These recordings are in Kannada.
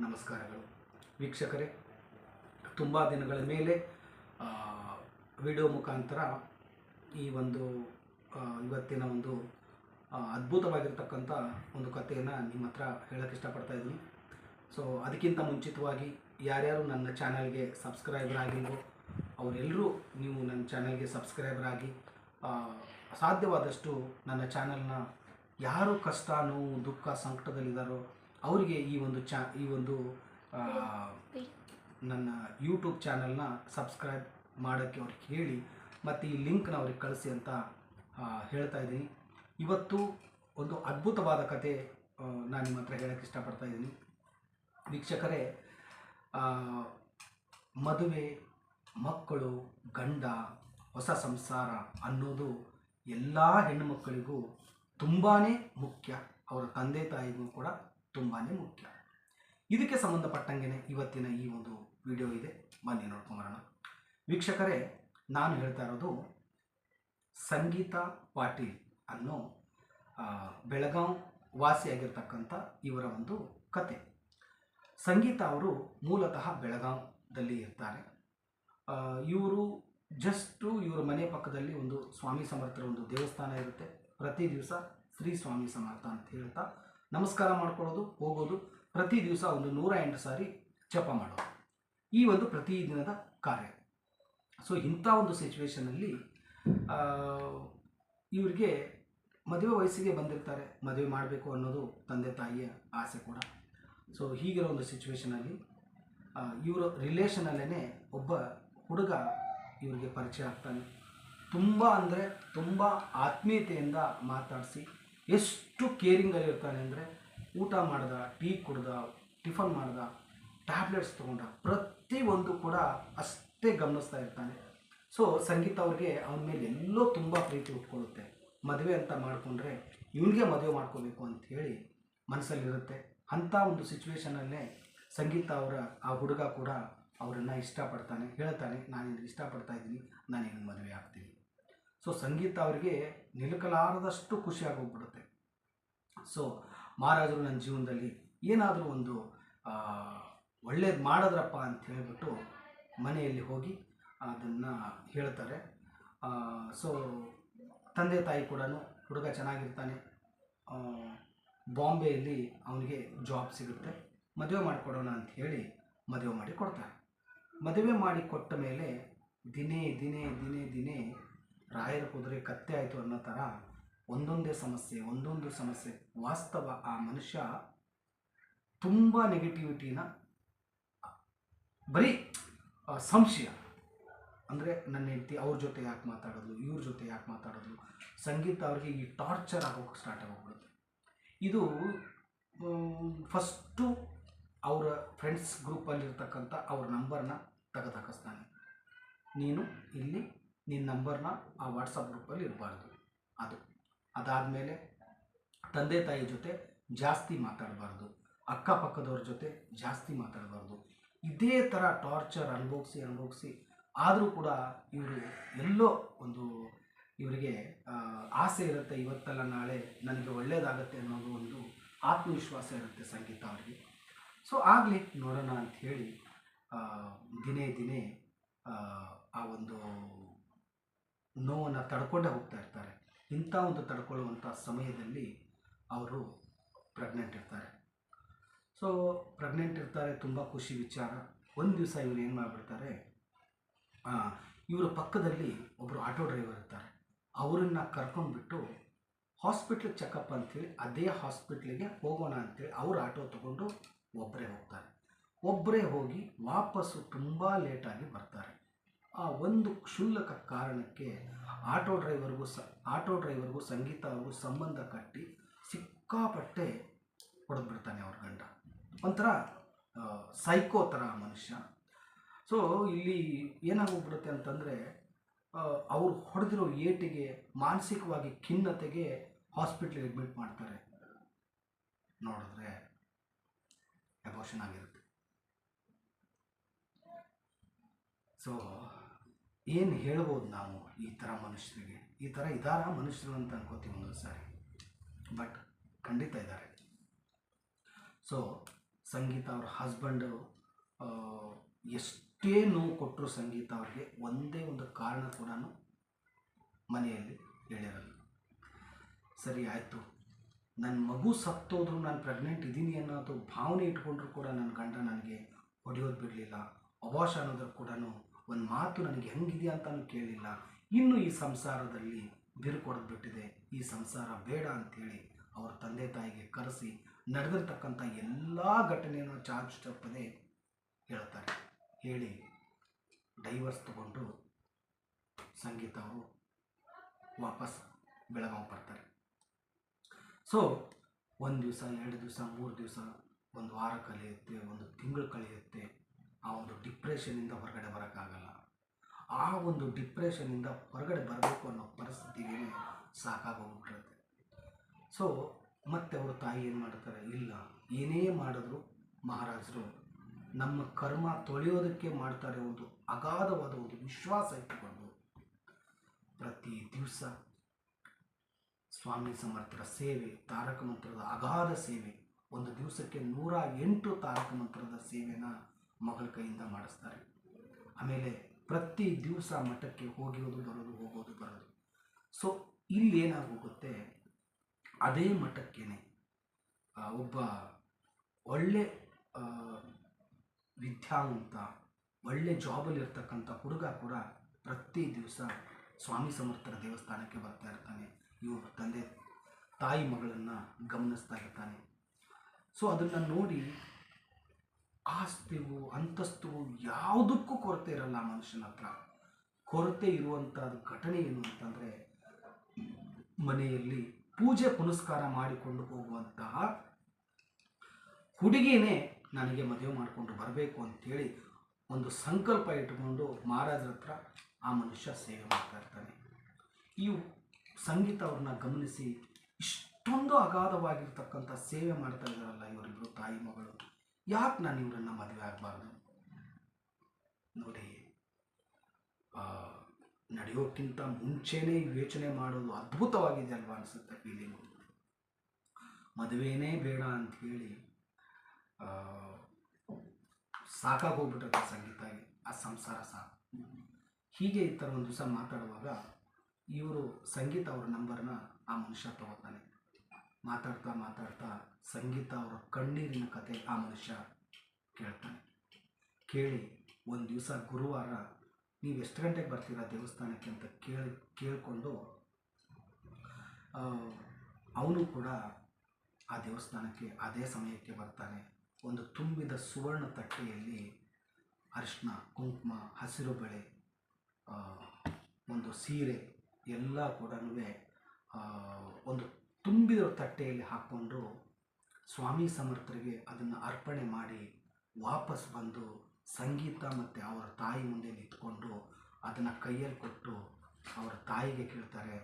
ನಮಸ್ಕಾರಗಳು. ವೀಕ್ಷಕರೇ, ತುಂಬ ದಿನಗಳ ಮೇಲೆ ವಿಡಿಯೋ ಮುಖಾಂತರ ಈ ಒಂದು ಇವತ್ತಿನ ಒಂದು ಅದ್ಭುತವಾಗಿರ್ತಕ್ಕಂಥ ಒಂದು ಕಥೆಯನ್ನು ನಿಮ್ಮ ಹತ್ರ ಹೇಳೋಕ್ಕೆ ಇಷ್ಟಪಡ್ತಾ ಇದ್ದೀನಿ. ಸೊ ಅದಕ್ಕಿಂತ ಮುಂಚಿತವಾಗಿ ಯಾರ್ಯಾರು ನನ್ನ ಚಾನಲ್ಗೆ ಸಬ್ಸ್ಕ್ರೈಬರ್ ಆಗಿಲ್ವೋ ಅವರೆಲ್ಲರೂ ನೀವು ನನ್ನ ಚಾನಲ್ಗೆ ಸಬ್ಸ್ಕ್ರೈಬರ್ ಆಗಿ ಸಾಧ್ಯವಾದಷ್ಟು ನನ್ನ ಚಾನಲ್ನ ಯಾರು ಕಷ್ಟ, ನೋವು, ದುಃಖ, ಸಂಕಟದಲ್ಲಿದ್ದಾರೋ ಅವರಿಗೆ ಈ ಒಂದು ಚಾ ಈ ಒಂದು ನನ್ನ ಯೂಟ್ಯೂಬ್ ಚಾನಲ್ನ ಸಬ್ಸ್ಕ್ರೈಬ್ ಮಾಡೋಕ್ಕೆ ಅವ್ರಿಗೆ ಹೇಳಿ ಮತ್ತು ಈ ಲಿಂಕ್ನ ಅವ್ರಿಗೆ ಕಳಿಸಿ ಅಂತ ಹೇಳ್ತಾ ಇದ್ದೀನಿ. ಇವತ್ತು ಒಂದು ಅದ್ಭುತವಾದ ಕತೆ ನಾನು ನಿಮ್ಮ ಹತ್ರ ಹೇಳೋಕ್ಕೆ ಇಷ್ಟಪಡ್ತಾ ಇದ್ದೀನಿ. ವೀಕ್ಷಕರೇ ಮದುವೆ ಮಕ್ಕಳು ಗಂಡ ಹೊಸ ಸಂಸಾರ ಅನ್ನೋದು ಎಲ್ಲ ಹೆಣ್ಣುಮಕ್ಕಳಿಗೂ ತುಂಬಾ ಮುಖ್ಯ. ಅವರ ತಂದೆ ತಾಯಿಗೂ ಕೂಡ ತುಂಬಾ ಮುಖ್ಯ. ಇದಕ್ಕೆ ಸಂಬಂಧಪಟ್ಟಂಗೆ ಇವತ್ತಿನ ಈ ಒಂದು ವಿಡಿಯೋ ಇದೆ. ಬನ್ನಿ ನೋಡ್ಕೊಂಬರೋಣ ವೀಕ್ಷಕರೇ ನಾನು ಹೇಳ್ತಾ ಇರೋದು ಸಂಗೀತ ಪಾಟೀಲ್ ಅನ್ನೋ ಆ, ಬೆಳಗಾಂ ವಾಸಿಯಾಗಿರ್ತಕ್ಕಂಥ ಇವರ ಒಂದು ಕತೆ. ಸಂಗೀತ ಅವರು ಮೂಲತಃ ಬೆಳಗಾಂದಲ್ಲಿ ಇರ್ತಾರೆ. ಇವರು ಜಸ್ಟು ಇವರ ಮನೆ ಪಕ್ಕದಲ್ಲಿ ಒಂದು ಸ್ವಾಮಿ ಸಮರ್ಥರ ಒಂದು ದೇವಸ್ಥಾನ ಇರುತ್ತೆ. ಪ್ರತಿ ದಿವಸ ಶ್ರೀ ಸ್ವಾಮಿ ಸಮರ್ಥ ಅಂತ ಹೇಳ್ತಾ ನಮಸ್ಕಾರ ಮಾಡ್ಕೊಳ್ಳೋದು, ಹೋಗೋದು, ಪ್ರತಿ ದಿವಸ ಒಂದು ನೂರ ಎಂಟು ಸಾರಿ ಜಪ ಮಾಡೋದು. ಈ ಒಂದು ಪ್ರತಿದಿನದ ಕಾರ್ಯ. ಸೊ ಇಂಥ ಒಂದು ಸಿಚುವೇಶನಲ್ಲಿ ಇವರಿಗೆ ಮದುವೆ ವಯಸ್ಸಿಗೆ ಬಂದಿರ್ತಾರೆ. ಮದುವೆ ಮಾಡಬೇಕು ಅನ್ನೋದು ತಂದೆ, ತಾಯಿಯ ಆಸೆ ಕೂಡ. ಸೊ ಹೀಗಿರೋ ಒಂದು ಸಿಚುವೇಶನಲ್ಲಿ ಇವರ ರಿಲೇಷನಲ್ಲೇ ಒಬ್ಬ ಹುಡುಗ ಇವರಿಗೆ ಪರಿಚಯ ಆಗ್ತಾನೆ. ತುಂಬ ಅಂದರೆ ತುಂಬ ಆತ್ಮೀಯತೆಯಿಂದ ಮಾತಾಡಿಸಿ ಎಷ್ಟು ಕೇರಿಂಗಲ್ಲಿ ಇರ್ತಾನೆ ಅಂದರೆ ಊಟ ಮಾಡ್ದ, ಟೀ ಕುಡ್ದ, ಟಿಫನ್ ಮಾಡ್ದ ಟ್ಯಾಬ್ಲೆಟ್ಸ್ ತೊಗೊಂಡ ಪ್ರತಿಯೊಂದು ಕೂಡ ಅಷ್ಟೇ ಗಮನಿಸ್ತಾ ಇರ್ತಾನೆ. ಸೊ ಸಂಗೀತ ಅವ್ರಿಗೆ ಅವನ ಮೇಲೆ ಎಲ್ಲೋ ತುಂಬ ಪ್ರೀತಿ ಉಟ್ಕೊಳ್ಳುತ್ತೆ. ಮದುವೆ ಅಂತ ಮಾಡಿಕೊಂಡ್ರೆ ಇವನಿಗೆ ಮದುವೆ ಮಾಡ್ಕೋಬೇಕು ಅಂತ ಹೇಳಿ ಮನಸ್ಸಲ್ಲಿರುತ್ತೆ. ಅಂಥ ಒಂದು ಸಿಚುವೇಷನಲ್ಲೇ ಸಂಗೀತ ಅವರ, ಆ ಹುಡುಗ ಕೂಡ ಅವರನ್ನು ಇಷ್ಟಪಡ್ತಾನೆ. ಹೇಳ್ತಾನೆ ನಾನು ಇಷ್ಟಪಡ್ತಾ ಇದ್ದೀನಿ ನಾನು ಮದುವೆ ಆಗ್ತೀನಿ. ಸೊ ಸಂಗೀತ ಅವರಿಗೆ ನಿಲುಕಲಾರದಷ್ಟು ಖುಷಿಯಾಗೋಗ್ಬಿಡುತ್ತೆ ಸೊ ಮಹಾರಾಜರು ನನ್ನ ಜೀವನದಲ್ಲಿ ಏನಾದರೂ ಒಂದು ಒಳ್ಳೇದು ಮಾಡಿದ್ರಪ್ಪ ಅಂತ ಹೇಳಿಬಿಟ್ಟು ಮನೆಯಲ್ಲಿ ಹೋಗಿ ಅದನ್ನು ಹೇಳ್ತಾರೆ. ಸೊ ತಂದೆ ತಾಯಿ ಕೂಡ ಹುಡುಗ ಚೆನ್ನಾಗಿರ್ತಾನೆ. ಬಾಂಬೆಯಲ್ಲಿ ಅವನಿಗೆ ಜಾಬ್ ಸಿಗುತ್ತೆ. ಮದುವೆ ಮಾಡಿಕೊಡೋಣ ಅಂತ ಹೇಳಿ ಮದುವೆ ಮಾಡಿ ಕೊಡ್ತಾರೆ. ಮದುವೆ ಮಾಡಿ ಕೊಟ್ಟ ಮೇಲೆ ದಿನೇ ದಿನೇ ದಿನೇ ದಿನೇ ರಾಯರ ಕುದುರೆ ಕತ್ತೆ ಆಯಿತು ಅನ್ನೋ ಥರ ಒಂದೊಂದೇ ಸಮಸ್ಯೆ, ಒಂದೊಂದು ಸಮಸ್ಯೆ. ವಾಸ್ತವ ಆ ಮನುಷ್ಯ ತುಂಬ ನೆಗೆಟಿವಿಟಿನ ಬರೀ ಸಂಶಯ. ಅಂದರೆ ನನ್ನ ಹೆಂಡತಿ ಅವ್ರ ಜೊತೆ ಯಾಕೆ ಮಾತಾಡೋದು, ಇವ್ರ ಜೊತೆ ಯಾಕೆ ಮಾತಾಡೋದು? ಸಂಗೀತ ಅವ್ರಿಗೆ ಈ ಟಾರ್ಚರ್ ಆಗೋಕೆ ಸ್ಟಾರ್ಟ್ ಆಗೋಗ್ಬಿಡುತ್ತೆ. ಇದು ಫಸ್ಟು ಅವರ ಫ್ರೆಂಡ್ಸ್ ಗ್ರೂಪಲ್ಲಿರ್ತಕ್ಕಂಥ ಅವ್ರ ನಂಬರ್ನ ತೆಗೆದು ಹಾಕಿಸ್ತಾನೆ. ನೀನು ಇಲ್ಲಿ ನಿನ್ನ ನಂಬರ್ನ ಆ ವಾಟ್ಸಪ್ ಗ್ರೂಪಲ್ಲಿ ಇರಬಾರ್ದು. ಅದು. ಅದಾದಮೇಲೆ ತಂದೆ ತಾಯಿ ಜೊತೆ ಜಾಸ್ತಿ ಮಾತಾಡಬಾರ್ದು. ಅಕ್ಕಪಕ್ಕದವ್ರ ಜೊತೆ ಜಾಸ್ತಿ ಮಾತಾಡಬಾರ್ದು. ಇದೇ ಥರ ಟಾರ್ಚರ್ ಅನುಭವಿಸಿ ಅನುಭವಿಸಿ ಆದರೂ ಕೂಡ ಇವರು ಎಲ್ಲೋ ಒಂದು ಇವರಿಗೆ ಆಸೆ ಇರುತ್ತೆ ಇವತ್ತಲ್ಲ ನಾಳೆ ನನಗೆ ಒಳ್ಳೆಯದಾಗತ್ತೆ ಅನ್ನೋದು ಒಂದು ಆತ್ಮವಿಶ್ವಾಸ ಇರುತ್ತೆ ಸಂಗೀತ ಅವರಿಗೆ. ಸೊ ಆಗಲಿ ನೋಡೋಣ ಅಂತ ಆ, ದಿನೇ ದಿನೇ ಆ ಒಂದು ನೋವನ್ನು ತಡ್ಕೊಂಡೇ ಹೋಗ್ತಾ ಇರ್ತಾರೆ. ಇಂಥ ಒಂದು ತಡ್ಕೊಳ್ಳುವಂಥ ಸಮಯದಲ್ಲಿ ಅವರು ಪ್ರೆಗ್ನೆಂಟ್ ಇರ್ತಾರೆ. ಸೊ ಪ್ರೆಗ್ನೆಂಟ್ ಇರ್ತಾರೆ, ತುಂಬ ಖುಷಿ ವಿಚಾರ. ಒಂದು ದಿವಸ ಇವರು ಏನು ಮಾಡಿಬಿಡ್ತಾರೆ? ಇವರ ಪಕ್ಕದಲ್ಲಿ ಒಬ್ಬರು ಆಟೋ ಡ್ರೈವರ್ ಇರ್ತಾರೆ. ಅವರನ್ನು ಕರ್ಕೊಂಡ್ಬಿಟ್ಟು ಹಾಸ್ಪಿಟ್ಲ್ ಚೆಕಪ್ ಅಂತೇಳಿ ಅದೇ ಹಾಸ್ಪಿಟ್ಲಿಗೆ ಹೋಗೋಣ ಅಂತೇಳಿ ಅವರು ಆಟೋ ತೊಗೊಂಡು ಒಬ್ಬರೇ ಹೋಗ್ತಾರೆ. ಒಬ್ಬರೇ ಹೋಗಿ ವಾಪಸ್ಸು ತುಂಬ ಲೇಟಾಗಿ ಬರ್ತಾರೆ. ಆ ಒಂದು ಕ್ಷುಲ್ಲಕ ಕಾರಣಕ್ಕೆ ಆಟೋ ಡ್ರೈವರ್ಗೂ ಸ, ಆಟೋ ಡ್ರೈವರ್ಗೂ ಸಂಗೀತ ಅವ್ರಿಗೂ ಸಂಬಂಧ ಕಟ್ಟಿ ಸಿಕ್ಕಾಪಟ್ಟೆ ಹೊಡೆದ್ಬಿಡ್ತಾನೆ ಅವ್ರ ಗಂಡ. ಒಂಥರ ಸೈಕೋ ಥರ ಮನುಷ್ಯ. ಸೊ ಇಲ್ಲಿ ಏನಾಗೋಗ್ಬಿಡುತ್ತೆ ಅಂತಂದರೆ ಅವ್ರು ಹೊಡೆದಿರೋ ಏಟಿಗೆ ಮಾನಸಿಕವಾಗಿ ಖಿನ್ನತೆಗೆ ಹಾಸ್ಪಿಟ್ಲಿಗೆ ಅಡ್ಮಿಟ್ ಮಾಡ್ತಾರೆ. ನೋಡಿದ್ರೆ ಎಮೋಷನ್ ಆಗಿರುತ್ತೆ. ಸೊ ಏನು ಹೇಳ್ಬೋದು ನಾವು ಈ ಥರ ಮನುಷ್ಯರಿಗೆ? ಈ ಥರ ಇದಾರ ಮನುಷ್ಯರು ಅಂತ ಅನ್ಕೋತೀವಿ ಒಂದೊಂದು ಸಾರಿ. ಬಟ್ ಖಂಡಿತ ಇದ್ದಾರೆ ಸೊ ಸಂಗೀತ ಅವ್ರ ಹಸ್ಬೆಂಡು ಎಷ್ಟೇ ನೋವು ಕೊಟ್ಟರು ಸಂಗೀತ ಅವ್ರಿಗೆ ಒಂದೇ ಒಂದು ಕಾರಣ ಕೂಡ ಮನೆಯಲ್ಲಿ ಹೇಳಿರಲ್ಲ ಸರಿ, ಆಯಿತು. ನನ್ನ ಮಗು ಸತ್ತೋದ್ರು ನಾನು ಪ್ರೆಗ್ನೆಂಟ್ ಇದ್ದೀನಿ ಅನ್ನೋದು ಭಾವನೆ ಇಟ್ಕೊಂಡ್ರು ಕೂಡ ನನ್ನ ಗಂಡ ನನಗೆ ಹೊಡೆಯೋದು ಬಿಡಲಿಲ್ಲ. ಅವಾಶ ಅನ್ನೋದ್ರ ಕೂಡ ಒಂದು ಮಾತು ನನಗೆ ಹೆಂಗಿದೆಯಾ ಅಂತಲೂ ಕೇಳಿಲ್ಲ. ಇನ್ನು ಈ ಸಂಸಾರದಲ್ಲಿ ಬಿರುಕೊಡದು ಬಿಟ್ಟಿದೆ. ಈ ಸಂಸಾರ ಬೇಡ ಅಂಥೇಳಿ ಅವ್ರ ತಂದೆ ತಾಯಿಗೆ ಕರೆಸಿ ನಡೆದಿರ್ತಕ್ಕಂಥ ಎಲ್ಲ ಘಟನೆಯನ್ನು ಚಾರ್ಜ್ ತಪ್ಪದೆ ಹೇಳ್ತಾರೆ. ಹೇಳಿ ಡೈವರ್ಸ್ ತಗೊಂಡು ಸಂಗೀತ ಅವರು ವಾಪಸ್ ಬೆಳಗಾವಿ ಬರ್ತಾರೆ. ಸೊ ಒಂದು ದಿವಸ, ಎರಡು ದಿವಸ, ಮೂರು ದಿವಸ, ಒಂದು ವಾರ ಕಳೆಯುತ್ತೆ, ಒಂದು ತಿಂಗಳು ಕಳೆಯುತ್ತೆ. ಆ ಒಂದು ಡಿಪ್ರೆಷನಿಂದ ಹೊರಗಡೆ ಬರೋಕ್ಕಾಗಲ್ಲ. ಆ ಒಂದು ಡಿಪ್ರೆಷನಿಂದ ಹೊರಗಡೆ ಬರಬೇಕು ಅನ್ನೋ ಪರಿಸ್ಥಿತಿಗೆ ಸಾಕಾಗೋಗ್ಬಿಟ್ಟಿರುತ್ತೆ ಸೊ ಮತ್ತೆ ಅವರು ತಾಯಿ ಏನು ಮಾಡ್ತಾರೆ? ಇಲ್ಲ, ಏನೇ ಮಾಡಿದ್ರು ಮಹಾರಾಜರು, ನಮ್ಮ ಕರ್ಮ ತೊಳೆಯೋದಕ್ಕೆ ಮಾಡ್ತಾರೆ ಒಂದು ಅಗಾಧವಾದ ಒಂದು ವಿಶ್ವಾಸ ಇಟ್ಟುಕೊಂಡು ಪ್ರತಿ ದಿವಸ ಸ್ವಾಮಿ ಸಮರ್ಥರ ಸೇವೆ, ತಾರಕ ಮಂತ್ರದ ಅಗಾಧ ಸೇವೆ, ಒಂದು ದಿವಸಕ್ಕೆ ನೂರ ಎಂಟು ತಾರಕ ಮಂತ್ರದ ಸೇವೆನ ಮಗಳ ಕೈಯಿಂದ ಮಾಡಿಸ್ತಾರೆ. ಆಮೇಲೆ ಪ್ರತಿ ದಿವಸ ಮಠಕ್ಕೆ ಹೋಗಿರೋದು, ಬರೋದು, ಹೋಗೋದು, ಬರೋದು. ಸೊ ಇಲ್ಲಿ ಏನಾಗೋಗುತ್ತೆ? ಅದೇ ಮಠಕ್ಕೇನೆ ಒಬ್ಬ ಒಳ್ಳೆ ವಿದ್ಯಾವಂತ, ಒಳ್ಳೆ ಜಾಬಲ್ಲಿ ಇರ್ತಕ್ಕಂಥ ಹುಡುಗ ಕೂಡ ಪ್ರತಿ ದಿವಸ ಸ್ವಾಮಿ ಸಮರ್ಥರ ದೇವಸ್ಥಾನಕ್ಕೆ ಬರ್ತಾ ಇರ್ತಾನೆ. ಇವರು ತಂದೆ ತಾಯಿ ಮಗಳನ್ನು ಗಮನಿಸ್ತಾ ಇರ್ತಾನೆ. ಸೊ ಅದನ್ನು ನೋಡಿ ಆಸ್ತಿವು ಅಂತಸ್ತು ಯಾವುದಕ್ಕೂ ಕೊರತೆ ಇರಲ್ಲ ಮನುಷ್ಯನ ಹತ್ರ. ಕೊರತೆ ಇರುವಂಥದ್ದು ಘಟನೆ ಏನು ಅಂತಂದರೆ, ಮನೆಯಲ್ಲಿ ಪೂಜೆ ಪುನಸ್ಕಾರ ಮಾಡಿಕೊಂಡು ಹೋಗುವಂತಹ ಹುಡುಗಿನೇ ನನಗೆ ಮದುವೆ ಮಾಡಿಕೊಂಡು ಬರಬೇಕು ಅಂತೇಳಿ ಒಂದು ಸಂಕಲ್ಪ ಇಟ್ಟುಕೊಂಡು ಮಹಾರಾಜರ ಹತ್ರ ಆ ಮನುಷ್ಯ ಸೇವೆ ಮಾಡ್ತಾ ಇರ್ತಾನೆ. ಈ ಸಂಗೀತ ಅವ್ರನ್ನ ಗಮನಿಸಿ ಇಷ್ಟೊಂದು ಅಗಾಧವಾಗಿರ್ತಕ್ಕಂಥ ಸೇವೆ ಮಾಡ್ತಾ ಇದ್ದಾರಲ್ಲ ಇವರಿಬ್ಬರು ತಾಯಿ ಮಗಳು. ಯಾಕೆ ನಾನು ಇವರನ್ನ ಮದುವೆ ಆಗಬಾರ್ದು? ನೋಡಿ ನಡೆಯೋಕ್ಕಿಂತ ಮುಂಚೆನೇ ಯೋಚನೆ ಮಾಡೋದು ಅದ್ಭುತವಾಗಿದೆ ಅಲ್ವಾ ಅನಿಸುತ್ತೆ ಫೀಲಿಂಗು ಮದುವೆನೇ ಬೇಡ ಅಂತ ಹೇಳಿ ಸಾಕಾಗೋಗ್ಬಿಟ್ಟಿರುತ್ತೆ ಸಂಗೀತ ಆ ಸಂಸಾರ ಸಾಕು. ಹೀಗೆ ಈ ಥರ ಒಂದು ದಿವಸ ಮಾತಾಡುವಾಗ ಇವರು ಸಂಗೀತ ಅವ್ರ ನಂಬರ್ನ ಆ ಮನುಷ್ಯ ತಗೋತಾನೆ. ಮಾತಾಡ್ತಾ ಮಾತಾಡ್ತಾ ಸಂಗೀತ ಅವರ ಕಣ್ಣೀರಿನ ಕತೆ ಆ ಮನುಷ್ಯ ಕೇಳ್ತಾನೆ. ಕೇಳಿ ಒಂದು ದಿವಸ ಗುರುವಾರ ನೀವು ಎಷ್ಟು ಗಂಟೆಗೆ ಬರ್ತೀರಾ ದೇವಸ್ಥಾನಕ್ಕೆ ಅಂತ ಕೇಳಿ, ಕೇಳಿಕೊಂಡು ಅವನು ಕೂಡ ಆ ದೇವಸ್ಥಾನಕ್ಕೆ ಅದೇ ಸಮಯಕ್ಕೆ ಬರ್ತಾನೆ. ಒಂದು ತುಂಬಿದ ಸುವರ್ಣ ತಟ್ಟೆಯಲ್ಲಿ ಅರಿಶಿನ, ಕುಂಕುಮ, ಹಸಿರು ಬಳೆ ಒಂದು ಸೀರೆ ಎಲ್ಲ ಕೂಡ ಒಂದು ತುಂಬಿದ ತಟ್ಟೆಯಲ್ಲಿ ಹಾಕ್ಕೊಂಡು ಸ್ವಾಮಿ ಸಮರ್ಥರಿಗೆ ಅದನ್ನು ಅರ್ಪಣೆ ಮಾಡಿ ವಾಪಸ್ ಬಂದು ಸಂಗೀತ ಮತ್ತು ಅವರ ತಾಯಿ ಮುಂದೆ ನಿಂತ್ಕೊಂಡು ಅದನ್ನು ಕೈಯಲ್ಲಿ ಕೊಟ್ಟು ಅವರ ತಾಯಿಗೆ ಕೇಳ್ತಾರೆ,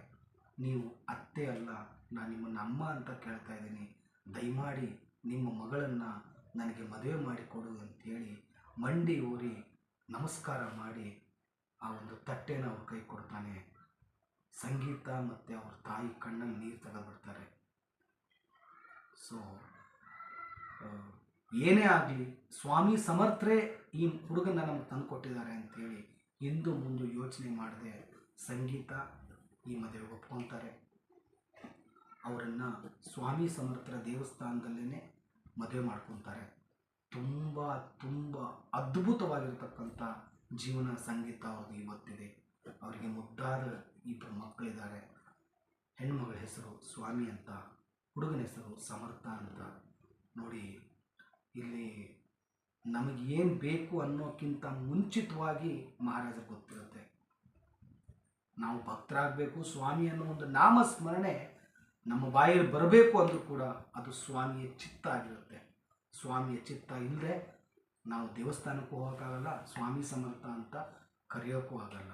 ನೀವು ಅತ್ತೆ ಅಲ್ಲ, ನಾನು ನಿಮ್ಮನ್ನು ಅಮ್ಮ ಅಂತ ಕೇಳ್ತಾ ಇದ್ದೀನಿ. ದಯಮಾಡಿ ನಿಮ್ಮ ಮಗಳನ್ನು ನನಗೆ ಮದುವೆ ಮಾಡಿಕೊಡು ಅಂತೇಳಿ ಮಂಡಿ ಊರಿ ನಮಸ್ಕಾರ ಮಾಡಿ ಆ ಒಂದು ತಟ್ಟೆನ ಅವ್ರ ಕೈ ಕೊಡ್ತಾನೆ. ಸಂಗೀತ ಮತ್ತು ಅವ್ರ ತಾಯಿ ಕಣ್ಣಲ್ಲಿ ನೀರು ತೆಗೆದುಬಿಡ್ತಾರೆ ಸೊ ಏನೇ ಆಗಲಿ ಸ್ವಾಮಿ ಸಮರ್ಥರೇ ಈ ಹುಡುಗನ ನಮ್ಗೆ ತಂದುಕೊಟ್ಟಿದ್ದಾರೆ ಅಂತೇಳಿ ಹಿಂದೂ ಮುಂದೆ ಯೋಚನೆ ಮಾಡದೆ ಸಂಗೀತ ಈ ಮದುವೆಗೆ ಒಪ್ಕೊತಾರೆ. ಅವರನ್ನು ಸ್ವಾಮಿ ಸಮರ್ಥರ ದೇವಸ್ಥಾನದಲ್ಲೇ ಮದುವೆ ಮಾಡ್ಕೊತಾರೆ. ತುಂಬ ತುಂಬ ಅದ್ಭುತವಾಗಿರ್ತಕ್ಕಂಥ ಜೀವನ ಸಂಗೀತ ಅವ್ರದ್ದು ಇವತ್ತಿದೆ. ಅವರಿಗೆ ಮುಟ್ಟಾದ ಇಬ್ಬರು ಮಕ್ಕಳಿದ್ದಾರೆ. ಹೆಣ್ಮಗಳ ಹೆಸರು ಸ್ವಾಮಿ ಅಂತ, ಹುಡುಗನ ಹೆಸರು ಸಮರ್ಥ ಅಂತ ನೋಡಿ, ಇಲ್ಲಿ ನಮಗೇನು ಬೇಕು ಅನ್ನೋಕ್ಕಿಂತ ಮುಂಚಿತವಾಗಿ ಮಹಾರಾಜರು ಗೊತ್ತಿರುತ್ತೆ. ನಾವು ಭಕ್ತರಾಗಬೇಕು, ಸ್ವಾಮಿ ಅನ್ನೋ ಒಂದು ನಾಮಸ್ಮರಣೆ ನಮ್ಮ ಬಾಯಲ್ಲಿ ಬರಬೇಕು ಅಂದರೂ ಕೂಡ ಅದು ಸ್ವಾಮಿಯ ಚಿತ್ತ ಆಗಿರುತ್ತೆ. ಸ್ವಾಮಿಯ ಚಿತ್ತ ಇಲ್ಲದೆ ನಾವು ದೇವಸ್ಥಾನಕ್ಕೂ ಹೋಗೋಕ್ಕಾಗಲ್ಲ, ಸ್ವಾಮಿ ಸಮರ್ಥ ಅಂತ ಕರೆಯೋಕ್ಕೂ ಆಗಲ್ಲ.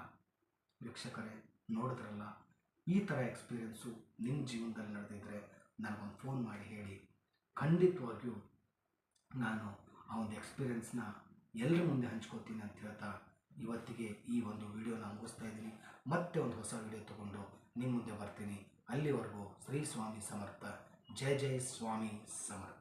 ವೀಕ್ಷಕರೇ, ನೋಡಿದ್ರಲ್ಲ? ಈ ಥರ ಎಕ್ಸ್ಪೀರಿಯೆನ್ಸು ನಿಮ್ಮ ಜೀವನದಲ್ಲಿ ನಡೆದಿದ್ದರೆ ನನಗೊಂದು ಫೋನ್ ಮಾಡಿ ಹೇಳಿ. ಖಂಡಿತವಾಗಿಯೂ ನಾನು ಆ ಒಂದು ಎಕ್ಸ್ಪೀರಿಯೆನ್ಸ್ನ ಎಲ್ಲರ ಮುಂದೆ ಹಂಚ್ಕೋತೀನಿ ಅಂತ ಹೇಳ್ತಾ ಇವತ್ತಿಗೆ ಈ ಒಂದು ವಿಡಿಯೋನ ಮುಗಿಸ್ತಾ ಇದ್ದೀನಿ. ಮತ್ತೆ ಒಂದು ಹೊಸ ವಿಡಿಯೋ ತಗೊಂಡು ನಿಮ್ಮ ಮುಂದೆ ಬರ್ತೀನಿ. ಅಲ್ಲಿವರೆಗೂ ಶ್ರೀ ಸ್ವಾಮಿ ಸಮರ್ಥ. ಜಯ ಜಯ ಸ್ವಾಮಿ ಸಮರ್ಥ.